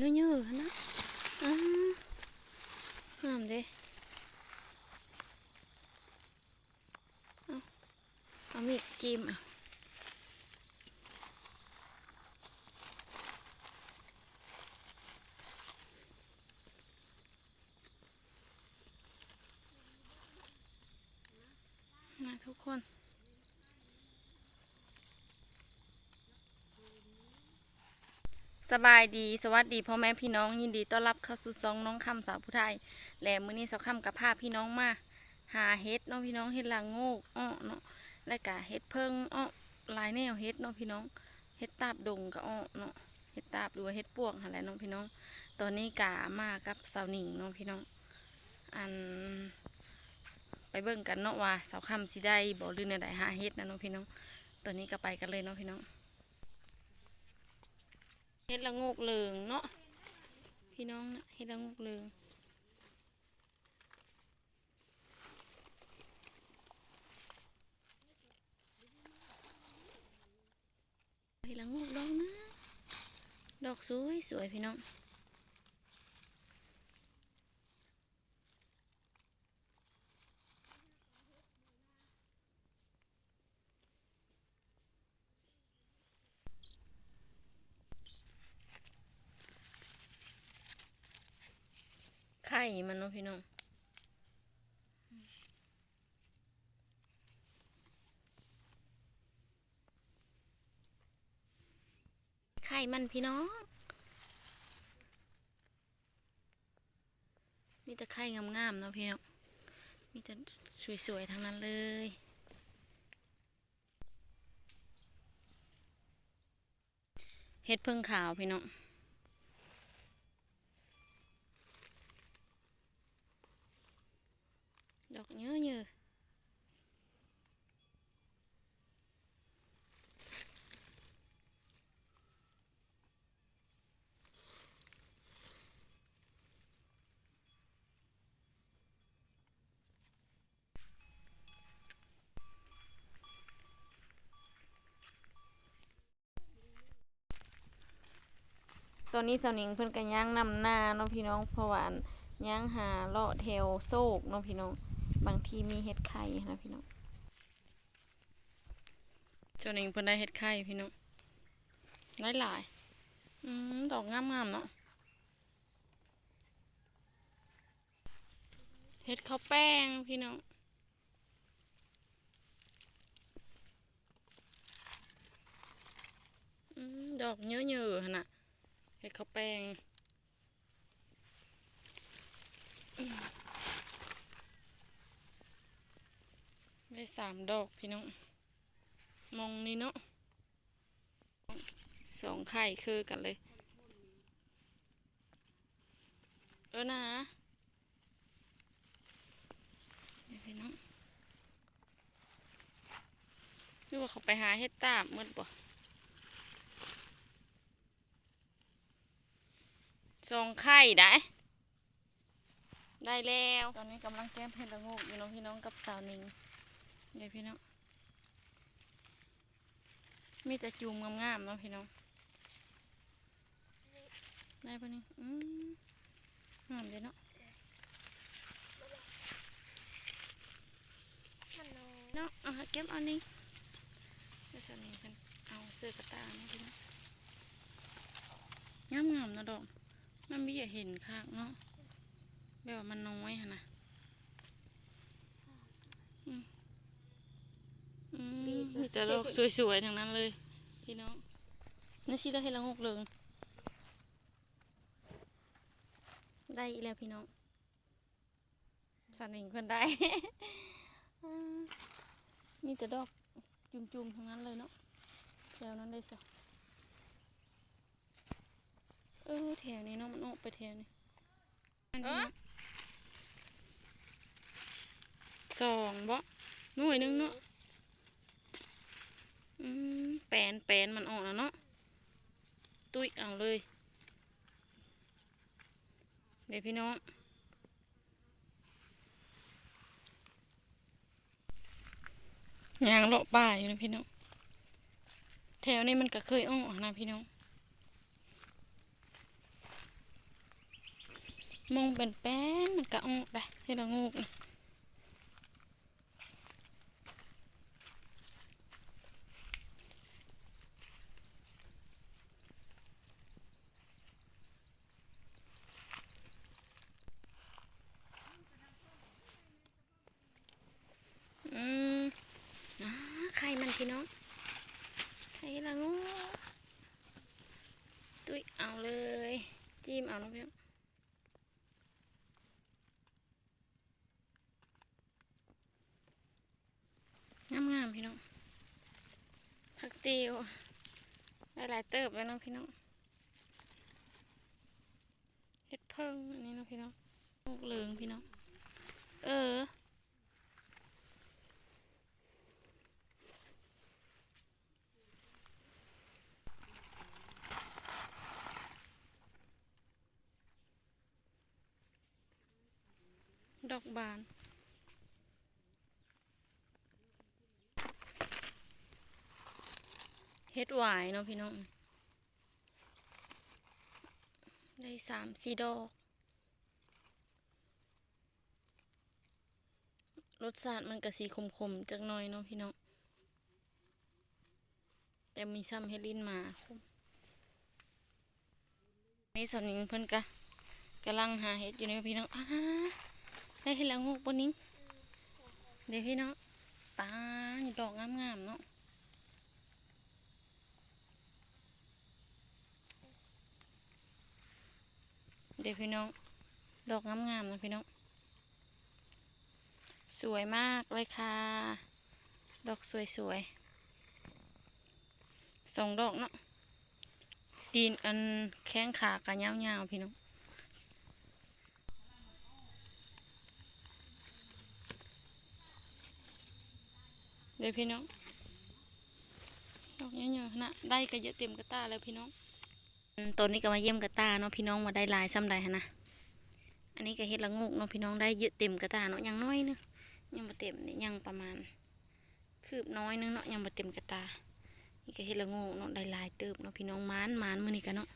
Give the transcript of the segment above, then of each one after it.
เยอะๆนะอ้าวงามเด้เอามีดจิ้มอะมาทุกคน สบายดีสวัสดีพ่อแม่พี่น้องยินดีต้อนรับเข้าสู่ซองน้องคำสาวผู้ไทย และมื้อนี้สาวคำกับพาพี่น้องมา หาเฮ็ดเนาะพี่น้องเฮ็ดลางโงกอ้อเนาะและกะเฮ็ดเพิ่งอ้อลายแนวเฮ็ดเนาะพี่น้องเฮ็ดตาบดงกับอ้อเนาะเฮ็ดตาบหรือเฮ็ดปวกอะไรเนาะพี่น้อง ตอนนี้กะมากับสาวหนิงเนาะพี่น้อง อัน ไปเบิ่งกันเนาะว่าสาวคำสิได้บ่หรือในใดหาเฮ็ดนะเนาะพี่น้อง ตอนนี้ก็ไปกันเลยเนาะพี่น้อง เฮ็ดละงกเหลืองเนาะพี่น้องเฮ็ดละงกเหลืองเฮ็ดละงกดอกนะ ดอกสวยสวยพี่น้อง ไข่มันเนาะพี่น้องไข่มันพี่น้อง มีแต่ไข่งามๆเนาะพี่น้อง มีแต่สวยๆทั้งนั้นเลยเฮ็ดเพิ่งขาวพี่น้อง ดอก เยอะเยอะตอนนี้สาวหนิงเพิ่นก็ย่างนำหน้าเนาะพี่น้องเพราะว่าย่างหาเลาะแถวโซกเนาะพี่น้อง บางทีมีเห็ดไข่นะพี่น้องจ้าหนิงเพิ่นได้เห็ดไข่พี่น้องได้หลายอืมดอกงามๆเนาะเห็ดข้าวแป้งพี่น้องดอกเยอะๆนน่ะเห็ดข้าวแป้ง ได้สามดอกพี่น้อง มองนี่เนาะสองไข่คือกันเลย เออนะเดี๋ยวพี่น้องนึกว่าเขาไปหาเห็ดตาบมืดบ่สองไข่ได้ ได้แล้ว ตอนนี้กำลังแก้มเห็ดละโงกอยู่น้องพี่น้องกับสาวนิง เดี๋ยวพี่น้อง มีแต่จูมงามๆเนาะพี่น้องได้ปะนี่อืมงามเลยเนาะเนาะเอาเก็บเอานี่เดี๋ยวสาวนิงเพิ่นเอาเสื้อกระตายมาพี่น้องงามงามๆนะดอกมันไม่อยากเห็นค่ะเนาะแบบมันน้อยค่ะนะ อืมมี แต่ดอกสวยๆทั้งนั้นเลยพี่น้องนี่สิได้ให้ละงกเลิงได้อีกแล้วพี่น้องสันนิงเพิ่นได้อ่ามีแต่ดอกจุ่มๆทั้งนั้นเลยเนาะแถวนั้นได้สิเออแถวนี้เนาะมันออกไปแถวนี้อันนี้เนาะสองบ่หน่วยหนึงเนาะอืม แปนแปนมันออกแล้วเนาะ ตุ้ยเอาเลย เดี๋ยวพี่น้อง ยางเลาะป่าอยู่นะพี่น้อง แถวนี้มันก็เคยอ้อกนะพี่น้องมองเป็นแป้นมันก็ออได้ให้ละโงกนะอืมอ่าไข่มันพี่น้องไข่ละโงกตุ้ยเอาเลย จิ้มเอาน้องพี่น้อง งามงามๆพี่น้องผักติวได้หลายเติบแล้วเนาะพี่น้องเห็ดเพิ่งอันนี้เนาะพี่น้องลูกเลืองพี่น้องเออดอกบาน เฮ็ดหวายเนาะพี่น้อง ได้สามสี่ดอก รสชาติมันก็สีขมๆจักหน่อยเนาะพี่น้อง แต่มีซ้ำเฮดลินมาคุมนี่สาวนิงเพิ่นกะกำลังหาเห็ดอยู่เนาะพี่น้องอ้าได้เห็ดละโงกบนนิ้งเดี๋ยวพี่น้องป้าดอกงามๆเนาะ เดี๋ยวพี่น้อง ดอกงามๆนะพี่น้อง สวยมากเลยค่ะ ดอกสวยๆสองดอกเนาะตีนอันแข้งขากันยาวๆพี่น้องเดี๋ยวพี่น้องดอกเยอะๆนะได้ก็เยอะเต็มกระตาแล้วพี่น้อง ตัวนี้ก็มาเยี่ยมกระตาเนาะพี่น้องมาได้ลายซ้ำใดฮะนะอันนี้ก็เฮ็ดละโงกเนาะพี่น้องได้เยอะเต็มกระตาเนาะยังน้อยนึงยังบ่เต็มเนี่ยังประมาณคืบน้อยนึงเนาะยังบ่เต็มกระตา นี่ก็เฮ็ดละโงกเนาะได้ลายเติบเนาะพี่น้องมานมานมือนี้กันเนาะ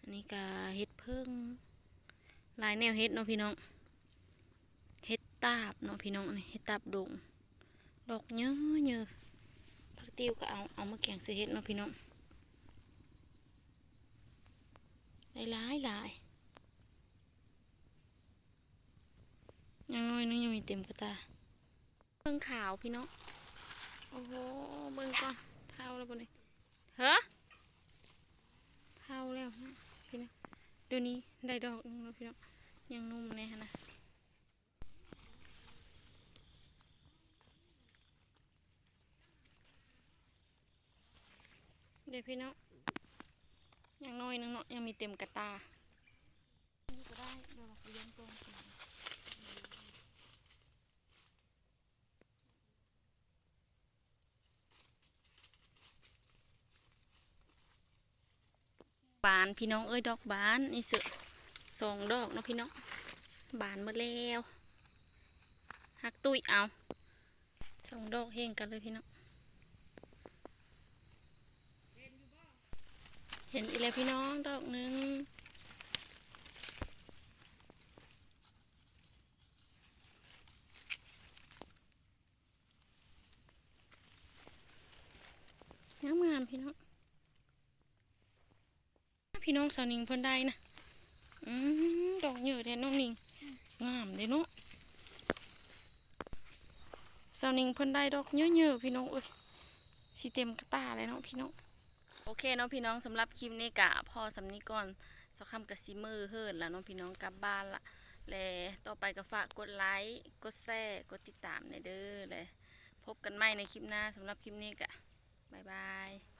อันนี้ก็เฮ็ดเพิ่งลายแนวเฮ็ดเนาะพี่น้องเฮ็ดตาบเนาะพี่น้องนี่เฮ็ดตาบดงดอกเยอะเยอะผักติ้วก็เอาเอามาแกงใส่เฮ็ดเนาะพี่น้อง ได้หลายหลายยังน้อยนึงยังมีเต็มกระตาเบิ่งขาวพี่น้องโอ้โหเบิ่งก่อนเท่าแล้วบนนี้เฮ้อเท่าแล้วนะพี่น้องเดี๋ยวนี้ได้ดอกหนึงแล้วพี่น้องยังนุ่มแน่ฮะนะเดี๋ยวพี่น้อง ยังน้อยนึงเนาะยังมีเต็มกระตานี่ก็ได้เดี๋ยวเราไปเลี้ยงตรงก่อนบานพี่น้องเอ้ยดอกบานนี่เสือสองดอกเนาะพี่น้องบานหมดแล้วหักตุ้ยเอาสองดอกเฮงกันเลยพี่น้อง ห็นอีกแล้วพี่น้องดอกหนึ่งงามงามพี่น้อง พี่น้องสาวนิงเพิ่นได้นะอืมดอกเยอะแท้น้องนิง งามเด้เนาะสาวนิงเพิ่นได้ดอกเยอะๆพี่น้องเอ้ยสิเต็มกระตาเลยเนาะพี่น้อง โอเคเนาะพี่น้องสำหรับคลิปนี้กะพอสำนี้ก่อนสักคำกับซิมือเฮิร์ดแล้วเนาะพี่น้องกลับบ้านละแลยต่อไปก็ฝากกดไลค์กดแชร์กดติดตามในเด้อเลยพบกันใหม่ในคลิปหน้าสำหรับคลิปนี้กะบ๊ายบาย